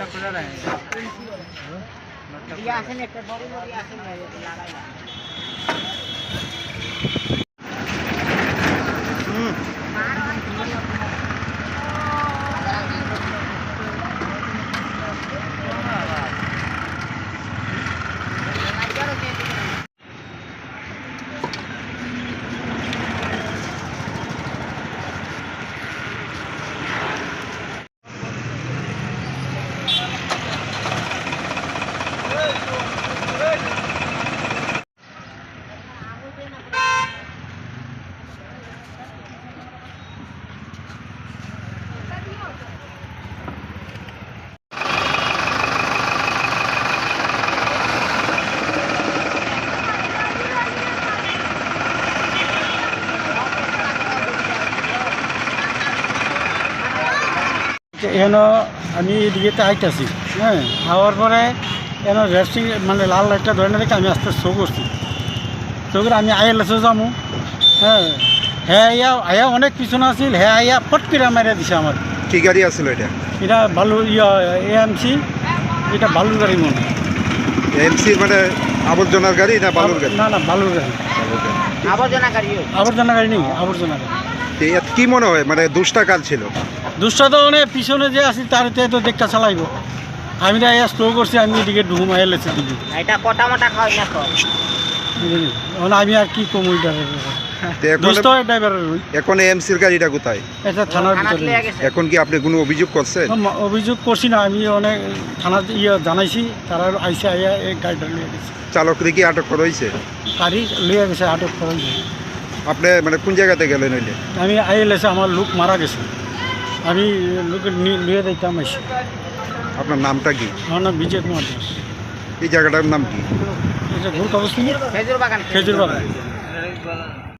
टकरा रहे हैं এখানে আমি এদিকে আইতেছি হ্যাঁ? হওয়ার পরে এখানে রেস্টিং মানে লাল লাইটটা ধরে না দেখে আমি আস্তে শো করছি শো করে আমি আইএলএসও যাব হ্যাঁ? হ্যাঁ আইয়া আয়া অনেক পিছনে আছিল হ্যাঁ আইয়া ফট করে মারিয়া দিছে আমার। কি গাড়ি আছিল এটা? এটা বালু ইয়া এএমসি এটা বালুর গাড়ি মনে হয়। এমসির মানে আবর্জনার গাড়ি না বালুর গাড়ি? না না বালুর গাড়ি। আবর্জনা গাড়ি। আবর্জনা গাড়ি নেই আবর্জনা গাড়ি। কি মনে হয় মানে দুষ্টা কাল ছিল? মানে পিছনে যে আছে তার তো দেখা চালাইব। আমি তো আইয়া স্টো করছি আমি এদিকে ডুম আইলেছি দিদি এটা কটা মোটা খাওয়াই না এখন আমি আর কি কম এখন এমসির গাড়িটা কোথায়? এটা থানার থানাত ভিতরে। এখন কি আপনি কোনো অভিযোগ করছেন? অভিযোগ করছি না আমি অনেক থানাতে ইয়ে জানাইছি তারা আইসে আইয়া এই গাড়িটা লিয়ে গেছে। চালকরে কি আটক করা হয়েছে গাড়ি লিয়ে গেছে আটক করা হয়েছে। আপনি মানে কোন জায়গাতে গেলেন হইলে? আমি আইলেছে আমার লোক মারা গেছে। আমি লোকে নি- লিয়ে দিতাম আইসি আপনার নামটা কি? আমার নাম বিজয় কুমার দাস। এই জায়গাটার নাম কি? এটা ভুল কাগজ কি খেজুর বাগান। খেজুর বাগান।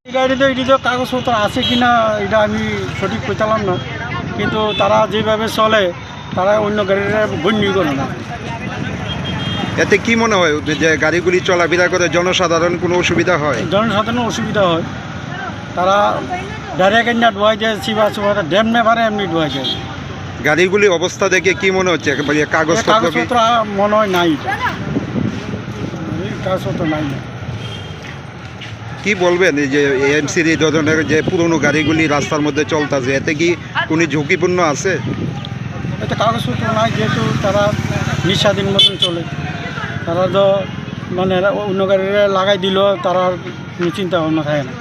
এই গাড়িতে এটি তো কাগজপত্র আছে কি না এটা আমি সঠিক পেতালাম না। কিন্তু তারা যেভাবে চলে তারা অন্য গাড়ির গণ্য করে না। এতে কি মনে হয়? যে গাড়িগুলি চলাফেরা করে জনসাধারণ কোনো অসুবিধা হয়? জনসাধারণের অসুবিধা হয়। তারা ডাইরেক্ট এনে ডুয়াই যায় চিবা চিবা ড্যাম নেভারে এমনি ডুয়াই যায় গাড়িগুলি অবস্থা দেখে কি মনে হচ্ছে? কাগজপত্র মনে হয় নাই। কাগজপত্র নাই। কি বলবেন এই যে এমসির এই ধরনের যে পুরনো গাড়িগুলি রাস্তার মধ্যে চলতেছে এতে কি কোনো ঝুঁকিপূর্ণ আছে? এতে কাগজপত্র নাই যেহেতু তারা নিঃস্বাধীন মতন চলে। তারা তো মানে অন্য গাড়িরা লাগাই দিল তারা চিন্তা ভাবনা থাকে না।